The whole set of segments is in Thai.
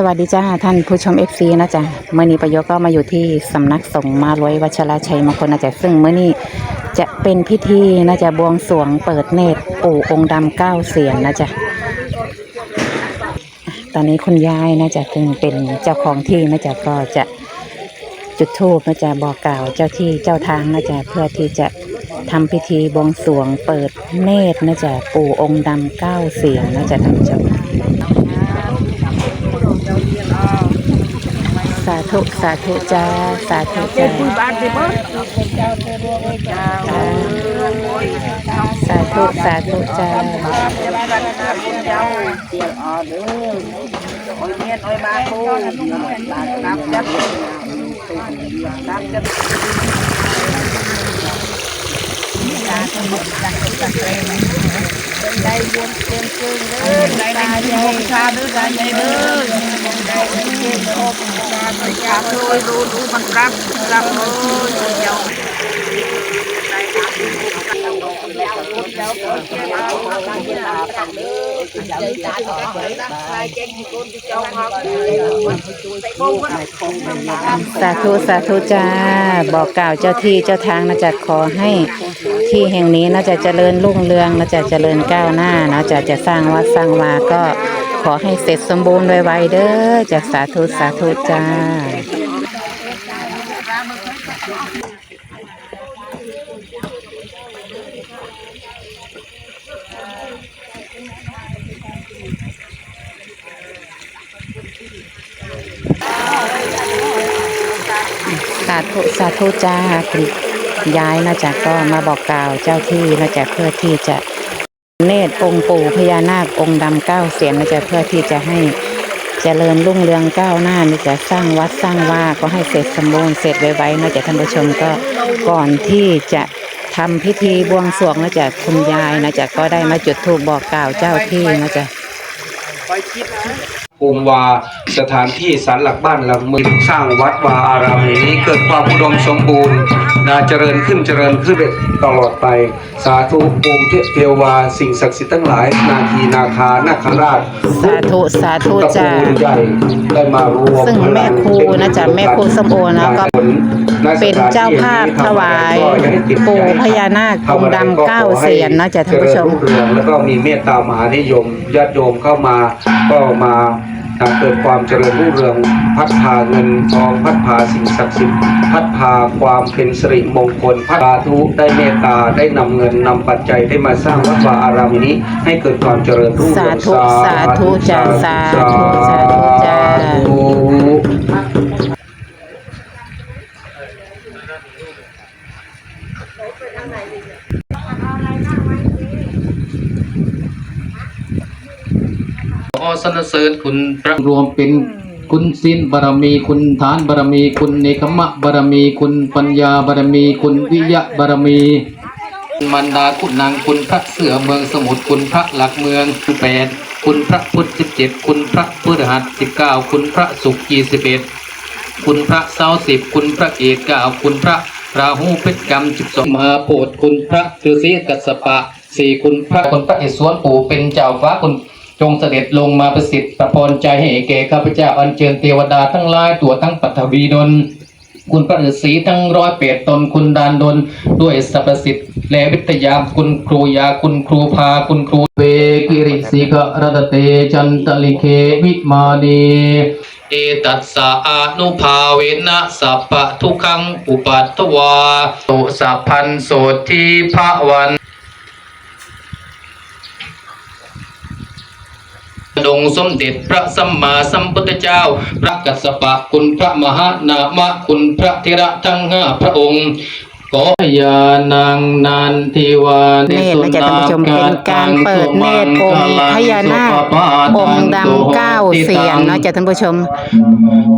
สวัสดีจ้าท่านผู้ชม FC นะจ๊ะเมื่อนี้ประโยชน์ก็มาอยู่ที่สำนักสงฆ์มาลวยวัชราชัยมงคลนะจ๊ะซึ่งเมื่อนี้จะเป็นพิธีนะจ๊ะบวงสรวงเปิดเนตรปู่องค์ดำเก้าเสียนนะจ๊ะตอนนี้คุณยายนะจ๊ะซึ่งเป็นเจ้าของที่นะจ๊ะก็จะจุดธูปนะจ๊ะบอกกล่าวเจ้าที่เจ้าทางนะจ๊ะเพื่อที่จะทำพิธีบวงสรวงเปิดเนตรนะจ๊ะปู่องค์ดำเก้าเสียนนะจ๊ะท่านผู้ชมาธุสาธุจ้าสาธุจ้าสาธุสาธุจ้าสาธุ តាខ្ញុំចាស់ចាស់ព្រែងដៃយួនជើងជើងលើដៃដៃមកសាលើដៃដៃលើដៃជើងហូបសាប្រចាំជួយរូនរូនមិនប្រាប់ប្រាប់អូយយក สาธุสาธุจ้าบอกกล่าวเจ้าที่เจ้าทางนะจ๊ะขอให้ที่แห่งนี้นะจะเจริญรุ่งเรืองนะจะเจริญก้าวหน้านะจะจะสร้างวัดสร้างวาก็ขอให้เสร็จสมบูรณ์ไวๆเด้อจะสาธุสาธุจ้า สาธุสาธุจ้าคุณยายนะจ๊ะก็มาบอกกล่าวเจ้าที่นะจ๊ะเพื่อที่จะเนตรองค์ปู่พญานาคองค์ดำเก้าเสียนนะจ๊ะเพื่อที่จะให้เจริญรุ่งเรืองก้าวหน้านะจ๊ะสร้างวัดสร้างว่าก็ให้เสร็จสมบูรณ์เสร็จไวๆนะจ๊ะท่านผู้ชมก็ก่อนที่จะทำพิธีบวงสรวงนะจ๊ะคุณยายนะจ๊ะก็ได้มาจุดธูปบอกกล่าวเจ้าที่นะจ๊ะ ภูมิวาสถานที่สารหลักบ้านหลักเมืองสร้างวัดวาอารามแห่งนี้เกิดความอุดมสมบูรณ์ นาเจริญขึ้นเจริญขึ้นตลอดไป สาธุภูมิเทวาสิ่งศักดิ์สิทธิ์ทั้งหลาย นาคีนาคานาคราชสาธุสาธุจ้าตระกูลใหญ่ได้มารวมซึ่งแม่ครูนะจ๊ะแม่ครูส้มโอนะก็เป็นเจ้าภาพถวายปู่พญานาคองค์ดำเก้าเสียนนะจ๊ะท่านผู้ชมเจริญรุ่งเรืองแล้วก็มีเมตตามหานิยมญาติโยมเข้ามาก็มา เกิดความเจริญรุ่งเรืองพัดพาเงินทองพัดพาสิ่งศักดิ์สิทธิ์พัดพาความเป็นสิริมงคลพัดพาทุได้เมตตาได้นำเงินนำปัจจัยได้มาสร้างวัดวาอารามนี้ ให้เกิดความเจริญรุ่งเรืองสาธุสาธุจ้ะสาธุสาธุจ้ะสา สรรเสริญคุณพระรวมเป็นคุณสินบารมี คุณฐานบารมี คุณเนคขมะบารมี คุณปัญญาบารมี คุณวิยะบารมีมันดาคุณนางคุณพระเสือเมืองสมุทรคุณพระหลักเมืองคือแปดคุณพระพุทธสิบเจ็ดคุณพระพฤหัสสิบเก้าคุณพระศุกร์ยี่สิบเอ็ดคุณพระเสาร์สิบคุณพระเอกเก้าคุณพระราหูเพชรกรรมสิบสองมหาโพธิ์คุณพระฤาษีกัสสปะสี่คุณพระคุณพระอิศวรปู่เป็นเจ้าฟ้าคุณ จงเสด็จลงมาประสิทธิ์ประพรใจให้แก่ข้าพเจ้าอัญเชิญเทวดาทั้งหลายตัวทั้งปัทวีดลคุณพระฤาษีทั้งร้อยเปดตนคุณดานดลด้วยสรรพสิทธิ์และวิทยาคุณครูยาคุณครูพาคุณครูเวกิริสิกะระตเตจันตลิเควิมานีเอตัสสะอานุภาเวนะสัพพะทุขังอุปัตถวาตุสัพพันโสทีพระวัน ดงสมเด็จพระสัมมาสัมพุทธเจ้า พระกัสสปะคุณพระมหานามะคุณพระเทระทั้งห้าพระองค์ ขอยานางนันทิวาเนตรนะจ๊ะท่านผู้ชมเป็นการเปิดเนตรองค์พญานาคองค์ดำเก้าเสียนนะจ๊ะท่านผู้ชม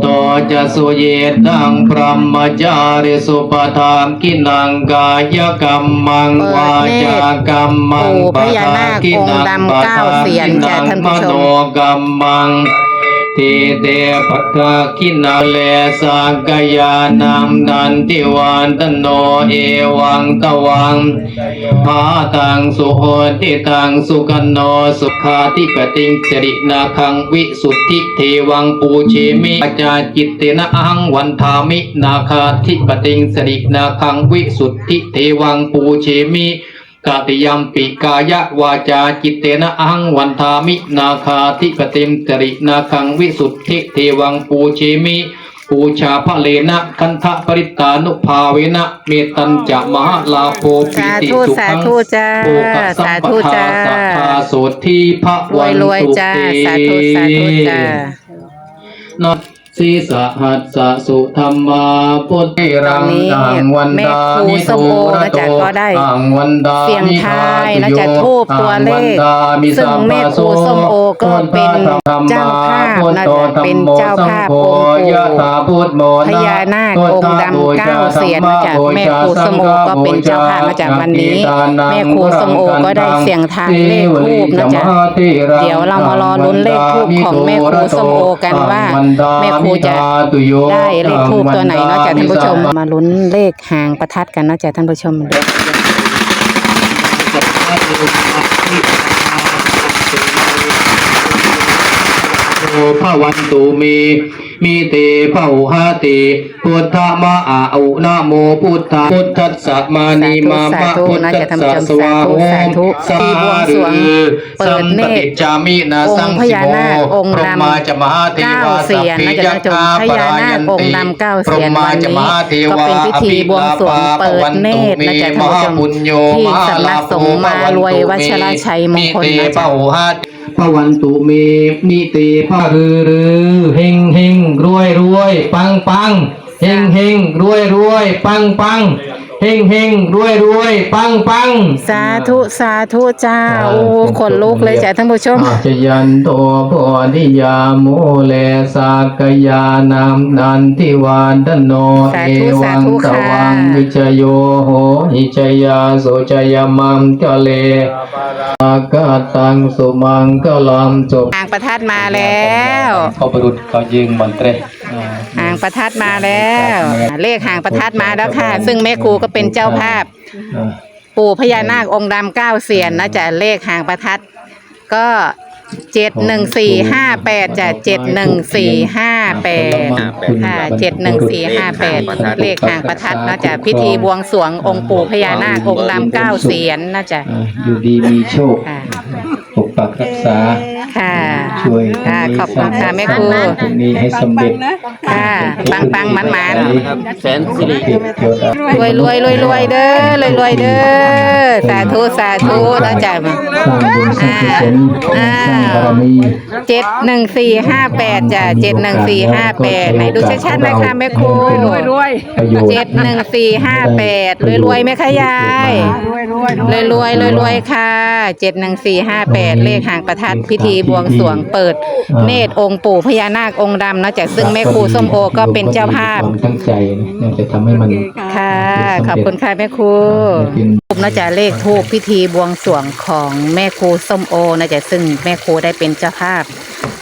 ต่อจะสุเยตังพรหมจาริสุปทานกินังกายกรรมังเปิดวาเนตรจากรรมังปู่พญานาคองค์ดำเก้าเสียนจ้ะท่านผู้ชมมโนกรรมัง ทีเตปัทธาคินาเลสังกายานัมดันติวันตโนเอวังตวังหาตังสุโหติตังสุกันโนสุขาติปติงจรินาคังวิสุทธิเทวังปูเชมิอาจาจิตเตนะอังวันทามินาคาธิปติงสรินาคังวิสุทธิเทวังปูเชมิ กาติยัมปิกายวาจาจิตเตนะอังวันทามินาคาธิปติงสรินาคังวิสุทธิเทวังปูเชมิปูชาพระเลนะคันทะปริตานุภาเวนะเมตัญจะมหาลาโภปิสาติธุสุสาขังธุจ้าโภคสัสามปธุทาจ้าสัพพาโสทีพระรววัยนรวยตุจ้าเตสาธุ สาธุจ้านัสีสหัสสะสุธรรมาพุทธิรังตอนนี้ดังวันดาแม่ครูนิส้มโอโทนะจ๊ะก็ได้อังวันดาเสี่ยงทายนะจ๊ะทูบตัวเลขซึ่งแม่ครูส้มโอก็เป็นเจ้าภาพนะจ๊ะเป็นเจ้าภาพองค์ปู่พญานาคองค์ดำเก้าเสียนนะจ๊ะแม่ครูส้มโอก็เป็นเจ้าภาพนะจ๊ะวันนี้ แม่ครูส้มโอก็ได้เสี่ยงทายเลขทูบนะจ๊ะเดี๋ยวเรามารอลุ้นเลขทูบของแม่ครูส้มโอกันว่าแม่ครูจะได้เลขทูบตัวไหนเนาะจ๊ะท่านผู้ชมมาลุ้นเลขหางประทัดกันเนาะจ๊ะท่านผู้ชมโภวันตุเมมีเตภะหุหาติพุทธมะอาอุนะโมพุทธาพุทธัสสะมานีมามะพุทธัสสะสวาโหสาธุสาที่บวงสรวงเปิดเนตรจามินะองค์สังพญานาคองค์รดำมาจะมหาเทวาเก้าเสียนนะจ๊ะท่านผู้ชมพญานาคองค์ดำเก้าเสียนวันนี้ก็เป็นพิธีบวงสรวงเปิดเนตรนะจ๊ะท่านผู้ชมที่สำนักสงฆ์มารวยวัชรชัยมงคลนะจ๊ะพระวันตุเมนิเตพระรือรือเฮงเฮงรวยรวยปังปังเฮงเฮงรวยรวยปังปัง เฮงเฮงรวยรวยปังปังสาธุสาธุจ้าโอ้ขนลุกเลยจ้ะท่านผู้ชมอาจยันโตโพธิยาโมเลสากยานามนันทิวานตโนสาเอธุวัสางธุตค่ะวังวิจโยโหหิจยาโสจยมังกะเลอากาตังสุมังกลัมจบหางประทัดมาแล้วเขาประดุดเขายิงมันเตรหางประทัดมาแล้ว เลขหางประทัดมาแล้วค่ะ ซึ่งแม่ครูก็เป็นเจ้าภาพปู่พญานาคองค์ดำเก้าเสียนนะจ๊ะเลขหางประทัด ก็เจ็ดหนึ่งสี่ห้าแปดจ้ะเจ็ดหนึ่งสี่ห้าแปดค่ะเจ็ดหนึ่งสี่ห้าแปดเลขหางประทัดนะจ๊ะพิธีบวงสรวงองค์ปู่พญานาคองค์ดำเก้าเสียนนะจ๊ะ อ่าอยู่ดีมีโชค ค่ะ ปกปักรักษา ค่ะช่วยค่ะขอบคุณค่ะแม่ครูตรงนี้ให้สำเร็จค่ะปังปังมันมันแสนสิริเทวดารวยรวยรวยรวยเด้อรวยรวยเด้อสาธุสาธุนะจ๊ะสร้างบุญสร้างกุศลสร้างบารมีเจ็ดหนึ่งสี่ห้าแปดจ้ะเจ็ดหนึ่งสี่ห้าแปดไหนดูชัดๆหนะคะแม่ครูรวยรวยประโยชน์เจ็ดหนึ่งสี่ห้าแปดรวยรวยไหมคะยายรวยรวยรวยรวยค่ะเจ็ดหนึ่งสี่ห้าแปดเลขหางประทัดพิธีบวงสรวงเปิด เนตรองค์ปู่พญานาคองค์ดำนะจ๊ะซึ่งแม่ครูส้มโอก็เป็นเจ้าภาพความตั้งใจนะจะทำให้มัน ค่ะ ขอบคุณค่ะแม่ครูเป็นทูบนะจ๊ะเลขทูบพิธีบวงสรวงของแม่ครูส้มโอนะจ๊ะซึ่งแม่ครูได้เป็นเจ้าภาพ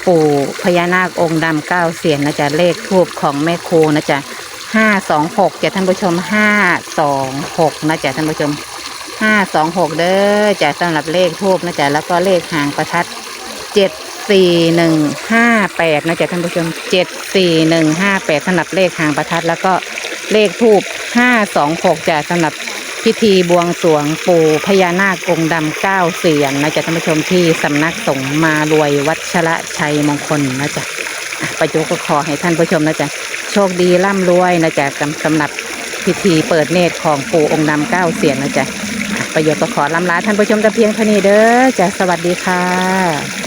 ปู่พญานาคองค์ดำเก้าเสียนนะจ๊ะเลขทูบของแม่ครูนะจ๊ะห้าสองหกจ้ะท่านผู้ชมห้าสองหกนะจ๊ะท่านผู้ชม ห้าสองหกเด้อจ้ะสำหรับเลขทูบนะจ๊ะแล้วก็เลขหางประทัดเจ็ดสี่หนึ่งห้าแปดนะจ๊ะท่านผู้ชมเจ็ดสี่หนึ่งห้าแปดสำหรับเลขหางประทัด แล้วก็เลขทูบห้าสองหกจ้ะสำหรับพิธีบวงสรวงปู่พญานาคองค์ดำเก้าเสียนนะจ๊ะท่านผู้ชมที่สำนักสงฆ์มารวยวัชระชัยมงคลนะจ๊ะประยุก็ขอให้ท่านผู้ชมนะจ๊ะโชคดีร่ำรวยนะจ๊ะสำสำหรับพิธีเปิดเนตรของปู่องค์ดำเก้าเสียนนะจ๊ะ ประโยชน์ก็ขอลำลาท่านผู้ชมแต่เพียงเท่านี้เด้อจ้ะสวัสดีค่ะ